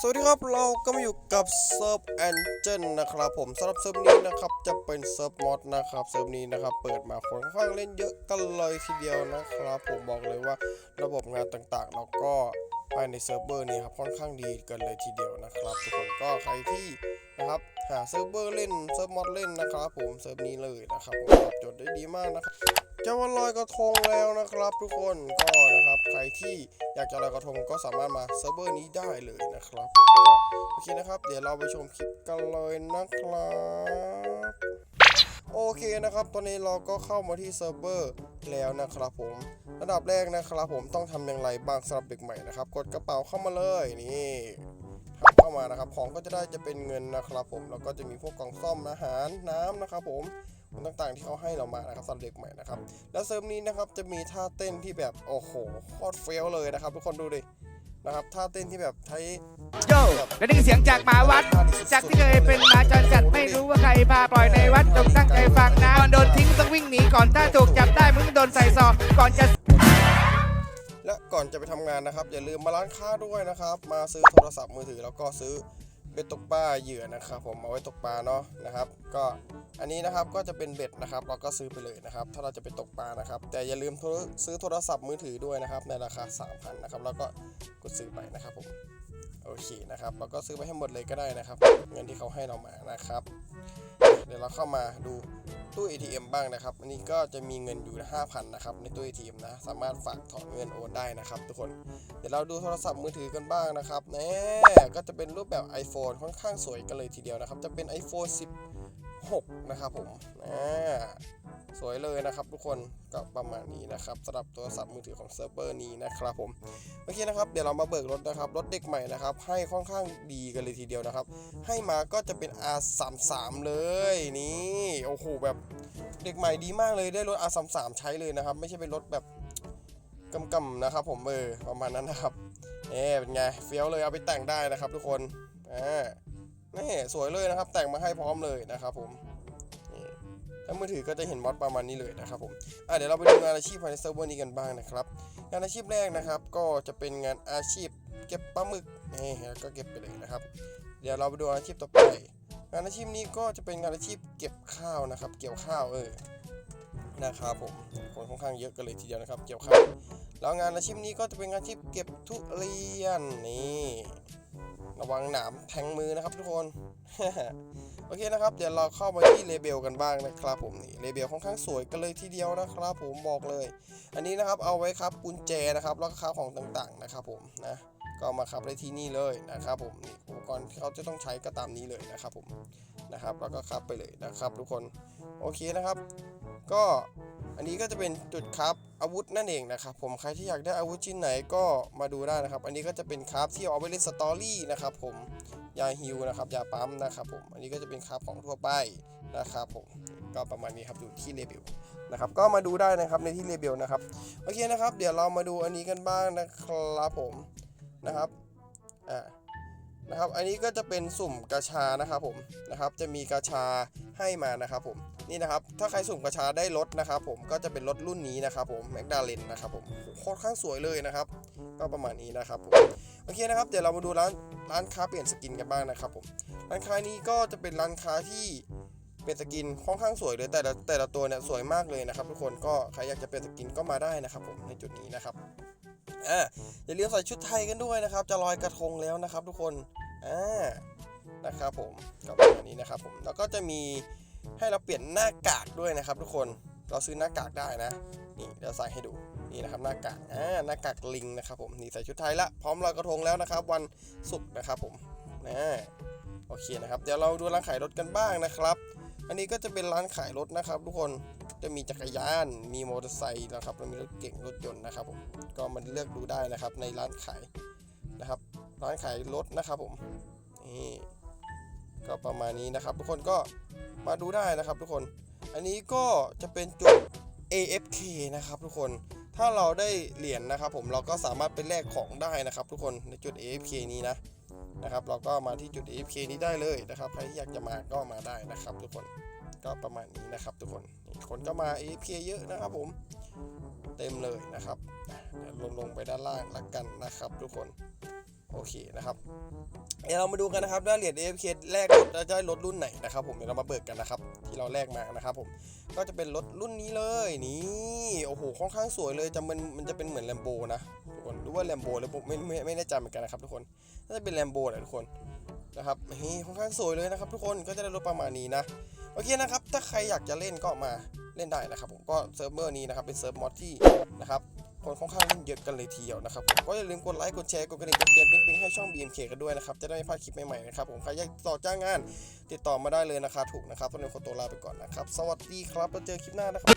สวัสดีครับเราก็มาอยู่กับเซิร์ฟแอนเจนนะครับผมสำหรับเซิร์ฟนี้นะครับจะเป็นเซิร์ฟมอดนะครับเซิร์ฟนี้นะครับเปิดมาคนค่อนข้างเล่นเยอะกันเลยทีเดียวนะครับ ผมบอกเลยว่าระบบงานต่างๆ เราก็ ภายในเซิร์ฟเวอร์นี้ครับค่อนข้างดีกันเลยทีเดียวนะครับ ทุกคนก็ใครที่นะครับหาเซิร์ฟเวอร์เล่นเซิร์ฟมอดเล่นนะครับผมเซิร์ฟนี้เลยนะครับผมตอบโจทย์ได้ดีมากนะครับจะวันลอยกระทงแล้วนะครับ ทุกคนก็นะครับใครที่อยากจะลอยกระทงก็สามารถมาเซิร์ฟเวอร์นี้ได้เลยนะครับโอเคนะครับ เดี๋ยวเราไปชมคลิปกันเลยนะครับ โอเคนะครับ ตอนนี้เราก็เข้ามาที่เซิร์ฟเวอร์แล้วนะครับผม ระดับแรกนะครับผมต้องทำอย่างไรบ้างสำหรับเด็กใหม่นะครับ กดกระเป๋าเข้ามาเลยนี่ครับเข้ามานะครับ ของก็จะได้จะเป็นเงินนะครับ ผม แล้วก็จะมีพวกกล่องซ่อมอาหารน้ำนะครับ ผมต่างๆที่เขาให้เรามานะครับสำหรับเด็กใหม่นะครับ แล้วเซิร์ฟนี้นะครับจะมีท่าเต้นที่แบบโอ้โหโคตรเฟี้ยวเลยนะครับ ทุกคนดูดินะครับท่าเต้นที่แบบใช้โยและนี่เสียงจากหมาวัด จากที่เคยเป็นหมาจรจัดไม่รู้ว่าใครพาปล่อยในวัดจงตั้งใจ ก่อนถ้าถูกจับได้มึงโดนใส่ซองก่อนจะและก่อนจะไปทำงานนะครับ อย่าลืมมาร้านค้าด้วยนะครับ มาซื้อโทรศัพท์มือถือแล้วก็ซื้อเบ็ดตกปลาเหยื่อนะครับ ผมเอาไว้ตกปลาเนาะนะครับ ก็อันนี้นะครับก็จะเป็นเบ็ดนะครับ เราก็ซื้อไปเลยนะครับ ถ้าเราจะไปตกปลานะครับ แต่อย่าลืมซื้อโทรศัพท์มือถือด้วยนะครับ ในราคา 3,000นะครับแล้วก็กดซื้อไปนะครับผมโอเคนะครับเราก็ซื้อไปให้หมดเลยก็ได้นะครับ เงินที่เขาให้เรามานะครับ เดี๋ยวเราเข้ามาดูตู้ ATM บ้างนะครับ อันนี้ก็จะมีเงินอยู่ 5,000 นะครับ ในตู้ ATM นะ สามารถฝากถอนเงินโอนได้นะครับ ทุกคน เดี๋ยวเราดูโทรศัพท์มือถือกันบ้างนะครับแน่ก็จะเป็นรูปแบบ iPhone ค่อนข้างสวยกันเลยทีเดียวนะครับ จะเป็น iPhone 6 นะครับผมอ่าสวยเลยนะครับทุกคนก็ประมาณนี้นะครับสำหรับโทรศัพท์มือถือของเซิร์ฟเวอร์นี้นะครับผมโอเคนะครับเดี๋ยวเรามาเบิกรถนะครับรถเด็กใหม่นะครับให้ค่อนข้างดีกันเลยทีเดียวนะครับ ให้มาก็จะเป็น R33 เลยนี่โอ้โหแบบเด็กใหม่ดีมากเลยได้รถ R33 ใช้เลยนะครับ ไม่ใช่เป็นรถแบบกำกำๆนะครับ ผมเออประมาณนั้นนะครับเอ๊เป็นไงเฟี้ยวเลยเอาไปแต่งได้นะครับ ทุกคนอ่า นี่สวยเลยนะครับ แต่งมาให้พร้อมเลยนะครับผมถ้ามือถือก็จะเห็นมอดประมาณนี้เลยนะครับผมเดี๋ยวเราไปดูงานอาชีพภายในเซิร์ฟเวอร์นี้กันบ้างนะครับ งานอาชีพแรกนะครับ ก็จะเป็นงานอาชีพเก็บปลาหมึกนี่แล้วก็เก็บไปเลยนะครับ เดี๋ยวเราไปดูอาชีพต่อไป งานอาชีพนี้ก็จะเป็นงานอาชีพเก็บข้าวนะครับ เกี่ยวข้าวเออนะครับผมคนค่อนข้างเยอะกันเลยทีเดียวนะครับ เกี่ยวข้าวแล้วงานอาชีพนี้ก็จะเป็นงานอาชีพเก็บทุเรียนนี่ ระวังหนามแทงมือนะครับทุกคน โอเคนะครับ เดี๋ยวเราเข้ามาที่เลเบลกันบ้างนะครับผมนี่เลเบลค่อนข้างสวยกันเลยทีเดียวนะครับ ผมบอกเลย อันนี้นะครับเอาไว้ครับกุญแจนะครับแล้วก็ข้าวของต่างๆนะครับ ผมนะก็มาขับได้ที่นี่เลยนะครับ ผมนี่อุปกรณ์ที่เขาจะต้องใช้ก็ตามนี้เลยนะครับ ผมนะครับ แล้วก็ขับไปเลยนะครับ ทุกคนโอเคนะครับ ก็ อันนี้ก็จะเป็นจุดครับอาวุธนั่นเองนะครับผมใครที่อยากได้อาวุธชิ้นไหนก็มาดูได้นะครับ อันนี้ก็จะเป็นคราฟที่เอาไว้เล่นสตอรี่นะครับผมยาฮิวนะครับยาปั๊มนะครับผมอันนี้ก็จะเป็นคราฟของทั่วไปนะครับผมก็ประมาณนี้ครับอยู่ที่เลเบลนะครับก็มาดูได้นะครับในที่เลเบลนะครับโอเคนะครับ เดี๋ยวเรามาดูอันนี้กันบ้างนะครับผมนะครับอ่า นะครับ อันนี้ก็จะเป็นสุ่มกระชานะครับผมนะครับ จะมีกระชาให้มานะครับผมนี่นะครับ ถ้าใครสุ่มกระชาได้รถนะครับผมก็จะเป็นรถรุ่นนี้นะครับผมแมคดาเลนนะครับผมโคตรข้างสวยเลยนะครับ ก็ประมาณนี้นะครับผมโอเคนะครับ เดี๋ยวเรามาดูร้านร้านค้าเปลี่ยนสกินกันบ้างนะครับผมร้านค้านี้ก็จะเป็นร้านค้าที่เป็นสกินค่อนข้างสวยเลยแต่ละแต่ละตัวเนี่ยสวยมากเลยนะครับ ทุกคนก็ใครอยากจะเป็นสกินก็มาได้นะครับผมในจุดนี้นะครับ อ่าอย่าลืมใส่ชุดไทยกันด้วยนะครับ จะลอยกระทงแล้วนะครับ ทุกคนอ่านะครับผมก็ประมาณนี้นะครับผมแล้วก็จะมีให้เราเปลี่ยนหน้ากากด้วยนะครับ ทุกคนเราซื้อหน้ากากได้นะนี่เดี๋ยวใส่ให้ดูนี่นะครับหน้ากากอ่าหน้ากากลิงนะครับผมนี่ใส่ชุดไทยละพร้อมลอยกระทงแล้วนะครับ วันศุกร์นะครับผมอ่าโอเคนะครับ เดี๋ยวเราดูร้านขายรถกันบ้างนะครับ อันนี้ก็จะเป็นร้านขายรถนะครับ ทุกคน จะมีจักรยาน มีมอเตอร์ไซค์นะครับแล้วมีรถเก่งรถยนต์นะครับผมก็มันเลือกดูได้นะครับในร้านขายนะครับ ร้านขายรถนะครับผมนี่ก็ประมาณนี้นะครับ ทุกคนก็มาดูได้นะครับ ทุกคน อันนี้ก็จะเป็นจุด AFK นะครับทุกคนถ้าเราได้เหรียญนะครับ ผมเราก็สามารถไปแลกของได้นะครับ ทุกคนในจุด AFK นี้นะนะครับ เราก็มาที่จุด AFK นี้ได้เลยนะครับ ใครที่อยากจะมาก็มาได้นะครับ ทุกคน ก็ประมาณนี้นะครับ ทุกคนคนก็มา AFK เยอะนะครับผมเต็มเลยนะครับลงลงไปด้านล่างละกันนะครับทุกคนโอเคนะครับเดี๋ยวเรามาดูกันนะครับว่าเหรียญ AFK แรกรถจะได้รถรุ่นไหนนะครับ ผมเดี๋ยวเรามาเบิกกันนะครับ ที่เราแลกมานะครับ ผมก็จะเป็นรถรุ่นนี้เลยนี่โอ้โหค่อนข้างสวยเลยจะมันมันจะเป็นเหมือนแลมโบนะทุกคนรือว่าแลมโบเลยผมไม่ไม่ไม่แน่ใจเหมือนกันนะครับ ทุกคนน่าจะเป็นแลมโบแหละทุกคนนะครับนี่ค่อนข้างสวยเลยนะครับ ทุกคนก็จะได้รถประมาณนี้นะ โอเคนะครับ ถ้าใครอยากจะเล่นก็มาเล่นได้นะครับผมก็เซิร์ฟเวอร์นี้นะครับเป็นเซิร์ฟมอดที่นะครับคนค่อนข้างเล่นเยอะกันเลยทีเดียวนะครับผมก็อย่าลืมกดไลค์กดแชร์กดกระดิ่งกดเตือนปิ๊งๆให้ช่อง BMK กันด้วยนะครับจะได้ไม่พลาดคลิปใหม่ๆนะครับผมใครอยากต่อจ้างงานติดต่อมาได้เลยนะครับถูกนะครับตอนนี้ขอตัวลาไปก่อนนะครับสวัสดีครับแล้วเจอคลิปหน้านะครับ